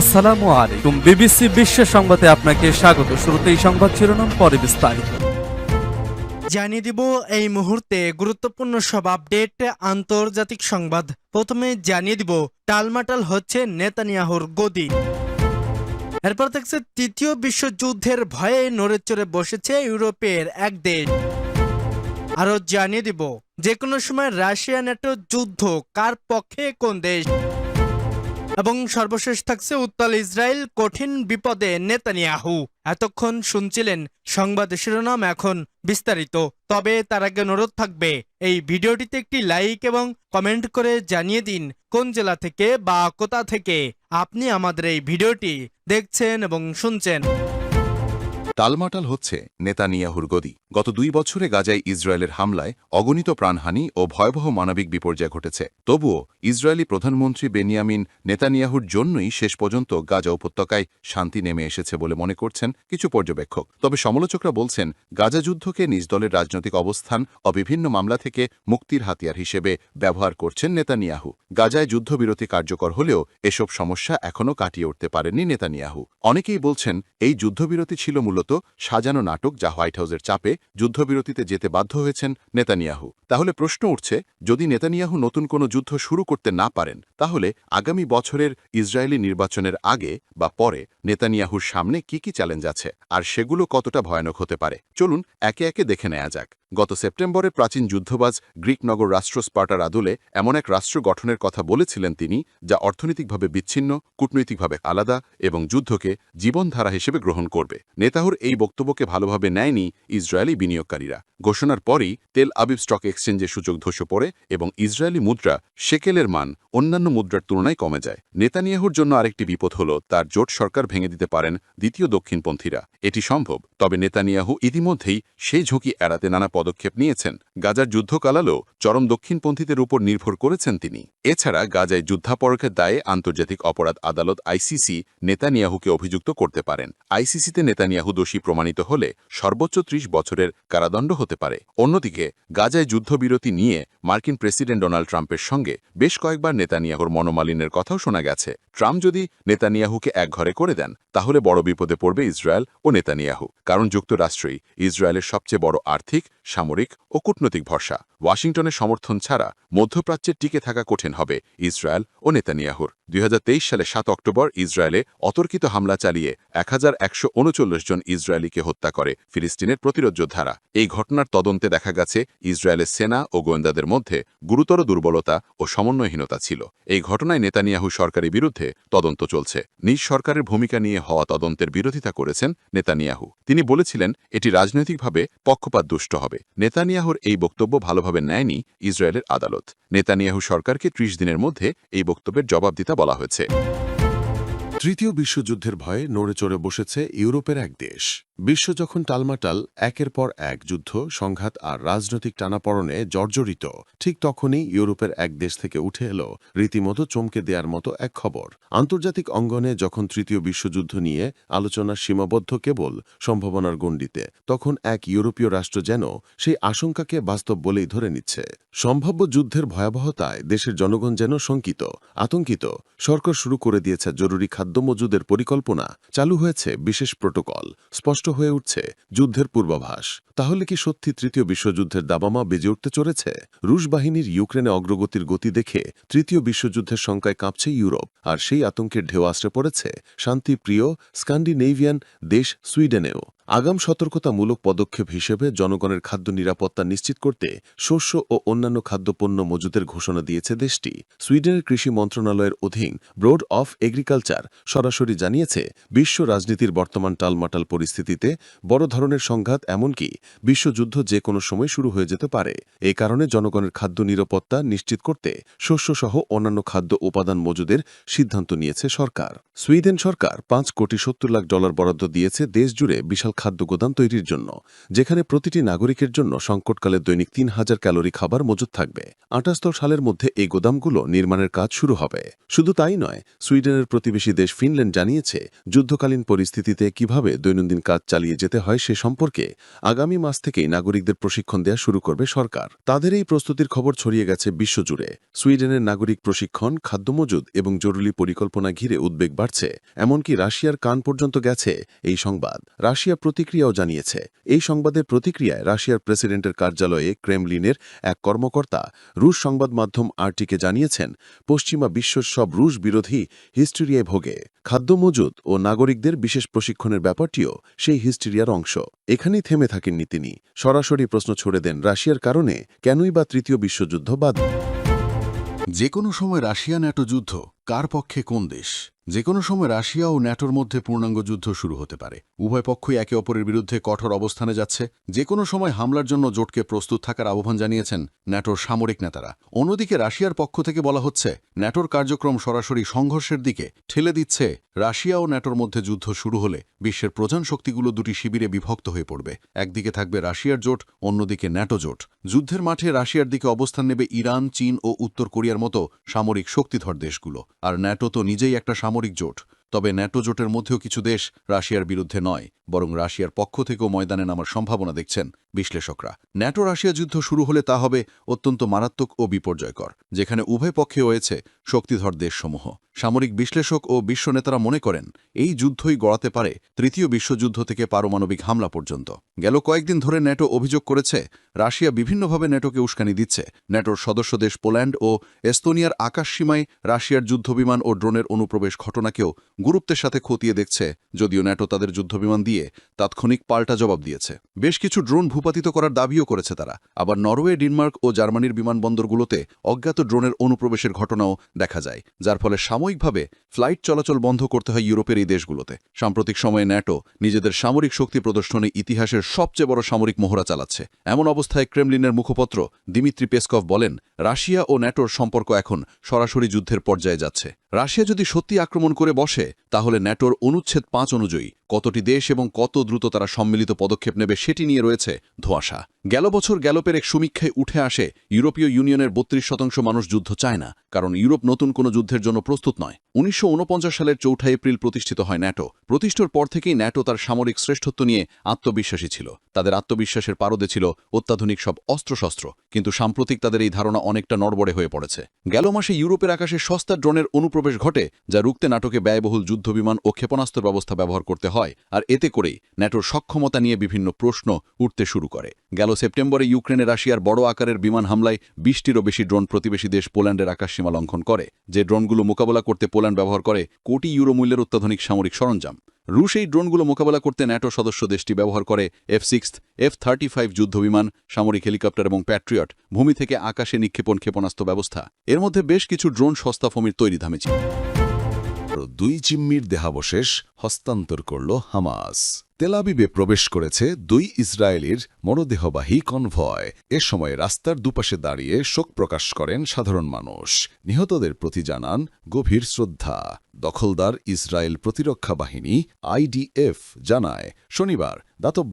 আসসালামু আলাইকুম। বিবিসি বিশ্ব সংবাদে আপনাকে স্বাগত। শুরুতেই সংবাদ শিরোনাম, পরে বিস্তারিত। জানিয়ে দিব, এই মুহূর্তে গুরুত্বপূর্ণ সব আপডেট, আন্তর্জাতিক সংবাদ। প্রথমে জানিয়ে দিব, টালমাটাল হচ্ছে নেতানিয়াহুর গদি। এরপর থাকছে তৃতীয় বিশ্বযুদ্ধের ভয়ে নড়েচড়ে বসেছে ইউরোপের এক দেশ। আরও জানিয়ে দিব যে কোনো সময় রাশিয়া ন্যাটো যুদ্ধ কার পক্ষে কোন দেশ? এবং সর্বশেষ থাকছে উত্তাল ইসরায়েল কঠিন বিপদে নেতানিয়াহু। এতক্ষণ শুনছিলেন সংবাদ শিরোনাম এখন বিস্তারিত। তবে তার আগে অনুরোধ থাকবে, এই ভিডিওটিতে একটি লাইক এবং কমেন্ট করে জানিয়ে দিন কোন জেলা থেকে বা কোথা থেকে আপনি আমাদের এই ভিডিওটি দেখছেন এবং শুনছেন। টালমাটাল হচ্ছে নেতানিয়াহুর গদি। গত দুই বছরে গাজায় ইসরায়েলের হামলায় অগণিত প্রাণহানি ও ভয়াবহ মানবিক বিপর্যয় ঘটেছে। তবুও ইসরায়েলি প্রধানমন্ত্রী বেনিয়ামিন নেতানিয়াহুর জন্যই শেষ পর্যন্ত গাজা উপত্যকায় শান্তি নেমে এসেছে বলে মনে করছেন কিছু পর্যবেক্ষক। তবে সমালোচকরা বলছেন, গাজা যুদ্ধকে নিজ দলের রাজনৈতিক অবস্থান ও বিভিন্ন মামলা থেকে মুক্তির হাতিয়ার হিসেবে ব্যবহার করছেন নেতানিয়াহু। গাজায় যুদ্ধবিরতি কার্যকর হলেও এসব সমস্যা এখনও কাটিয়ে উঠতে পারেননি নেতানিয়াহু। অনেকেই বলছেন, এই যুদ্ধবিরতি ছিল মূলত সাজানো নাটক যা হোয়াইট হাউসের চাপে যুদ্ধবিরতিতে যেতে বাধ্য হয়েছেন নেতানিয়াহু। তাহলে প্রশ্ন উঠছে, যদি নেতানিয়াহু নতুন কোনো যুদ্ধ শুরু করতে না পারেন, তাহলে আগামী বছরের ইসরায়েলি নির্বাচনের আগে বা পরে নেতানিয়াহুর সামনে কি কি চ্যালেঞ্জ আছে, আর সেগুলো কতটা ভয়ানক হতে পারে? চলুন একে একে দেখে নেওয়া যাক। গত সেপ্টেম্বরে প্রাচীন যুদ্ধবাজ গ্রিক নগর রাষ্ট্র স্পার্টার আদলে এমন এক রাষ্ট্র গঠনের কথা বলেছিলেন তিনি, যা অর্থনৈতিকভাবে বিচ্ছিন্ন, কূটনৈতিকভাবে আলাদা এবং যুদ্ধকে জীবনধারা হিসেবে গ্রহণ করবে। নেতাহুর এই বক্তব্যকে ভালোভাবে নেয়নি ইসরায়েলি বিনিয়োগকারীরা। ঘোষণার পরই তেল আবিব স্টক এক্সচেঞ্জে সূচক ধসে পড়ে এবং ইসরায়েলি মুদ্রা শেকেলের মান অন্যান্য মুদ্রার তুলনায় কমে যায়। নেতানিয়াহুর জন্য আরেকটি বিপদ হল, তার জোট সরকার ভেঙে দিতে পারেন দ্বিতীয় দক্ষিণপন্থীরা। এটি সম্ভব, তবে নেতানিয়াহু ইতিমধ্যেই সেই ঝুঁকি এড়াতে নানা পদক্ষেপ নিয়েছেন। গাজার যুদ্ধকালালেও চরম দক্ষিণপন্থীদের উপর নির্ভর করেছেন তিনি। এছাড়া গাজায় যুদ্ধাপরকের দায়ে আন্তর্জাতিক অপরাধ আদালত আইসিসি নেতানিয়াহুকে অভিযুক্ত করতে পারেন। আইসিসিতে নেতানিয়াহু দোষী প্রমাণিত হলে সর্বোচ্চ ত্রিশ বছরের কারাদণ্ড হতে পারে। অন্যদিকে, গাজায় যুদ্ধবিরতি নিয়ে মার্কিন প্রেসিডেন্ট ডোনাল্ড ট্রাম্পের সঙ্গে বেশ কয়েকবার নেতানিয়াহুর মনোমালিনের কথাও শোনা গেছে। ট্রাম্প যদি নেতানিয়াহুকে একঘরে করে দেন, তাহলে বড় বিপদে পড়বে ইসরায়েল ও নেতানিয়াহু। কারণ যুক্তরাষ্ট্রই ইসরায়েলের সবচেয়ে বড় আর্থিক সামরিক ও কূটনৈতিক ভরসা। ওয়াশিংটনের সমর্থন ছাড়া মধ্যপ্রাচ্যের টিকে থাকা কঠিন হবে ইসরায়েল ও নেতানিয়াহুর। দুই সালে সাত অক্টোবর ইসরায়েলে অতর্কিত হামলা চালিয়ে এক হাজার একশো উনচল্লিশ জন ইসরায়েলিকে হত্যা করে ফিলিস্তিনের প্রতিরোধ যোদ্ধারা। এই ঘটনার তদন্তে দেখা গেছে, ইসরায়েলের সেনা ও গোয়েন্দাদের মধ্যে গুরুতর দুর্বলতা ও সমন্বয়হীনতা ছিল। এই ঘটনায় নেতানিয়াহু সরকারের বিরুদ্ধে তদন্ত চলছে। নিজ সরকারের ভূমিকা নিয়ে হওয়া তদন্তের বিরোধিতা করেছেন নেতানিয়াহু। তিনি বলেছিলেন, এটি রাজনৈতিকভাবে পক্ষপাত দুষ্ট হবে। নেতানিয়াহুর এই বক্তব্য ভালোভাবে নেয়নি ইসরায়েলের আদালত। নেতানিয়াহু সরকারকে ত্রিশ দিনের মধ্যে এই বক্তব্যের জবাব দিতে বলা হয়েছে। তৃতীয় বিশ্বযুদ্ধের ভয়ে নড়ে চড়ে বসেছে ইউরোপের এক দেশ। বিশ্ব যখন টালমাটাল, একের পর এক যুদ্ধ, সংঘাত আর রাজনৈতিক টানাপড়নে জর্জরিত, ঠিক তখনই ইউরোপের এক দেশ থেকে উঠে এলো রীতিমতো চমকে দেওয়ার মতো এক খবর। আন্তর্জাতিক অঙ্গনে যখন তৃতীয় বিশ্বযুদ্ধ নিয়ে আলোচনা সীমাবদ্ধ কেবল সম্ভাবনার গণ্ডিতে, তখন এক ইউরোপীয় রাষ্ট্র যেন সেই আশঙ্কাকে বাস্তব বলেই ধরে নিচ্ছে। সম্ভাব্য যুদ্ধের ভয়াবহতায় দেশের জনগণ যেন শঙ্কিত, আতঙ্কিত, সরকার শুরু করে দিয়েছে জরুরি খাদ্য মজুদের পরিকল্পনা, চালু হয়েছে বিশেষ প্রোটোকল, স্পষ্ট হয়ে উঠছে, যুদ্ধের পূর্বাভাস। তাহলে কি সত্যি তৃতীয় বিশ্বযুদ্ধের দাবামা বেজে উঠতে চলেছে? রুশ বাহিনীর ইউক্রেনে অগ্রগতির গতি দেখে তৃতীয় বিশ্বযুদ্ধের সংখ্যায় কাঁপছে ইউরোপ, আর সেই আতঙ্কের ঢেউ আশ্রে পড়েছে শান্তিপ্রিয় স্ক্যান্ডিনেভিয়ান দেশ সুইডেনেও। আগাম সতর্কতামূলক পদক্ষেপ হিসেবে জনগণের খাদ্য নিরাপত্তা নিশ্চিত করতে শস্য ও অন্যান্য খাদ্যপণ্য মজুদের ঘোষণা দিয়েছে দেশটি। সুইডেনের কৃষি মন্ত্রণালয়ের অধীন বোর্ড অফ এগ্রিকালচার সরাসরি জানিয়েছে, বিশ্ব রাজনীতির বর্তমান টালমাটাল পরিস্থিতিতে বড় ধরনের সংঘাত এমনকি বিশ্বযুদ্ধ যে কোনো সময় শুরু হয়ে যেতে পারে। এ কারণে জনগণের খাদ্য নিরাপত্তা নিশ্চিত করতে শস্যসহ অন্যান্য খাদ্য উপাদান মজুদের সিদ্ধান্ত নিয়েছে সরকার। সুইডেন সরকার পাঁচ কোটি সত্তর লাখ ডলার বরাদ্দ দিয়েছে দেশজুড়ে বিশাল খাদ্য গোদাম তৈরির জন্য, যেখানে প্রতিটি নাগরিকের জন্য সংকটকালে দৈনিক তিন হাজার ক্যালোরি খাবার মজুত থাকবে। আটাত্তর সালের মধ্যে এই গোদামগুলো নির্মাণের কাজ শুরু হবে। শুধু তাই নয়, সুইডেনের প্রতিবেশী দেশ ফিনল্যান্ড জানিয়েছে, যুদ্ধকালীন পরিস্থিতিতে কীভাবে দৈনন্দিন কাজ চালিয়ে যেতে হয় সে সম্পর্কে আগামী মাস থেকেই নাগরিকদের প্রশিক্ষণ দেওয়া শুরু করবে সরকার। তাদের এই প্রস্তুতির খবর ছড়িয়ে গেছে বিশ্বজুড়ে। সুইডেনের নাগরিক প্রশিক্ষণ, খাদ্য মজুদ এবং জরুরি পরিকল্পনা ঘিরে উদ্বেগ বাড়ছে। এমনকি রাশিয়ার কান পর্যন্ত গেছে এই সংবাদ। রাশিয়া প্রতিক্রিয়াও জানিয়েছে। এই সংবাদের প্রতিক্রিয়ায় রাশিয়ার প্রেসিডেন্টের কার্যালয়ে ক্রেমলিনের এক কর্মকর্তা রুশ সংবাদ মাধ্যম আরটিকে জানিয়েছেন, পশ্চিমা বিশ্বের সব রুশ বিরোধী হিস্টেরিয়ায় ভোগে। খাদ্য মজুদ ও নাগরিকদের বিশেষ প্রশিক্ষণের ব্যাপারটিও সেই হিস্টেরিয়ার অংশ। এখানেই থেমে থাকেননি তিনি। সরাসরি প্রশ্ন ছড়ে দেন রাশিয়ার কারণে কেনই বা তৃতীয় বিশ্বযুদ্ধ বাদ? যে কোনো সময় রাশিয়া ন্যাটো যুদ্ধ, কার পক্ষে কোন দেশ? যে কোনো সময় রাশিয়া ও ন্যাটোর মধ্যে পূর্ণাঙ্গ যুদ্ধ শুরু হতে পারে। উভয় পক্ষই একে অপরের বিরুদ্ধে কঠোর অবস্থানে যাচ্ছে। যে কোনো সময় হামলার জন্য জোটকে প্রস্তুত থাকার আহ্বান জানিয়েছেন ন্যাটোর সামরিক নেতারা। অন্যদিকে রাশিয়ার পক্ষ থেকে বলা হচ্ছে, ন্যাটোর কার্যক্রম সরাসরি সংঘর্ষের দিকে ঠেলে দিচ্ছে। রাশিয়া ও ন্যাটোর মধ্যে যুদ্ধ শুরু হলে বিশ্বের প্রধান শক্তিগুলো দুটি শিবিরে বিভক্ত হয়ে পড়বে। একদিকে থাকবে রাশিয়ার জোট, অন্যদিকে ন্যাটো জোট। যুদ্ধের মাঠে রাশিয়ার দিকে অবস্থান নেবে ইরান, চীন ও উত্তর কোরিয়ার মতো সামরিক শক্তিধর দেশগুলো। আর ন্যাটো তো নিজেই একটা জোট, তবে ন্যাটো জোটের মধ্যেও কিছু দেশ রাশিয়ার বিরুদ্ধে নয়, বরং রাশিয়ার পক্ষ থেকেও ময়দানে নামার সম্ভাবনা দেখছেন বিশ্লেষকরা। ন্যাটো রাশিয়া যুদ্ধ শুরু হলে তা হবে অত্যন্ত মারাত্মক ও বিপর্যয়কর, যেখানে উভয় পক্ষে রয়েছে শক্তিধর দেশসমূহ। সামরিক বিশ্লেষক ও বিশ্ব নেতারা মনে করেন, এই যুদ্ধই গড়াতে পারে তৃতীয় বিশ্বযুদ্ধ থেকে পারমাণবিক হামলা পর্যন্ত। গেল কয়েকদিন ধরে ন্যাটো অভিযোগ করেছে, রাশিয়া বিভিন্নভাবে ন্যাটোকে উস্কানি দিচ্ছে। ন্যাটোর সদস্য দেশ পোল্যান্ড ও এস্তোনিয়ার আকাশসীমায় রাশিয়ার যুদ্ধবিমান ও ড্রোনের অনুপ্রবেশ ঘটনাকেও গুরুত্বের সাথে খতিয়ে দেখছে, যদিও ন্যাটো তাদের যুদ্ধবিমান দিয়ে তাৎক্ষণিক পাল্টা জবাব দিয়েছে। বেশ কিছু ড্রোন ভূপাতিত করার দাবিও করেছে তারা। আবার নরওয়ে, ডেনমার্ক ও জার্মানির বিমানবন্দরগুলোতে অজ্ঞাত ড্রোনের অনুপ্রবেশের ঘটনাও দেখা যায়, যার ফলে সাময়িকভাবে ফ্লাইট চলাচল বন্ধ করতে হয় ইউরোপের এই দেশগুলোতে। সাম্প্রতিক সময়ে ন্যাটো নিজেদের সামরিক শক্তি প্রদর্শনে ইতিহাসের সবচেয়ে বড় সামরিক মহড়া চালাচ্ছে। এমন অবস্থায় ক্রেমলিনের মুখপত্র দিমিত্রি পেসকভ বলেন, রাশিয়া ও ন্যাটোর সম্পর্ক এখন সরাসরি যুদ্ধের পর্যায়ে যাচ্ছে। রাশিয়া যদি সত্যি আক্রমণ করে বসে, তাহলে ন্যাটোর অনুচ্ছেদ পাঁচ অনুযায়ী কতটি দেশ এবং কত দ্রুত তারা সম্মিলিত পদক্ষেপ নেবে সেটি নিয়ে রয়েছে ধোঁয়াশা। গেল বছর গ্যালোপের এক সমীক্ষায় উঠে আসে, ইউরোপীয় ইউনিয়নের বত্রিশ শতাংশ মানুষ যুদ্ধ চায় না, কারণ ইউরোপ নতুন কোনো যুদ্ধের জন্য প্রস্তুত নয়। উনিশশো উনপঞ্চাশ সালের চৌঠা এপ্রিল প্রতিষ্ঠিত হয় ন্যাটো। প্রতিষ্ঠার পর থেকেই ন্যাটো তার সামরিক শ্রেষ্ঠত্ব নিয়ে আত্মবিশ্বাসী ছিল। তাদের আত্মবিশ্বাসের পারদে ছিল অত্যাধুনিক সব অস্ত্রশস্ত্র, কিন্তু সাম্প্রতিক তাদের এই ধারণা অনেকটা নড়বড়ে হয়ে পড়েছে। গেল মাসে ইউরোপের আকাশে সস্তা ড্রোনের অনুপ্রবেশ ঘটে, যা রুখতে নাটকে ব্যয়বহুল যুদ্ধবিমান ও ক্ষেপণাস্ত্র ব্যবস্থা ব্যবহার করতে হয়, আর এতে করেই ন্যাটোর সক্ষমতা নিয়ে বিভিন্ন প্রশ্ন উঠতে শুরু করে। গেল সেপ্টেম্বরে ইউক্রেনে রাশিয়ার বড় আকারের বিমান হামলায় বিশটিরও বেশি ড্রোন প্রতিবেশী দেশ পোল্যান্ডের আকাশসীমা লঙ্ঘন করে। যে ড্রোনগুলো মোকাবেলা করতে পোল্যান্ড ব্যবহার করে কোটি ইউরো মূল্যের অত্যাধুনিক সামরিক সরঞ্জাম। রুশ এই ড্রোনগুলো মোকাবেলা করতে ন্যাটো সদস্য দেশটি ব্যবহার করে F six, F thirty five যুদ্ধবিমান, সামরিক হেলিকপ্টার এবং প্যাট্রিয়ট, ভূমি থেকে আকাশে নিক্ষেপণ ক্ষেপণাস্ত্র ব্যবস্থা। এর মধ্যে বেশ কিছু ড্রোন সস্তা ফমির তৈরি ধামেছে দুই জিম্মির দেহাবশেষ হস্তান্তর করল হামাস। তেলাবিবে প্রবেশ করেছে দুই ইসরায়েলির মরদেহবাহী কনভয়। এ সময় রাস্তার দুপাশে দাঁড়িয়ে শোক প্রকাশ করেন সাধারণ মানুষ। নিহতদের প্রতি জানান গভীর শ্রদ্ধা। দখলদার ইসরায়েল প্রতিরক্ষা বাহিনী আইডিএফ জানায়, শনিবার দাতব্য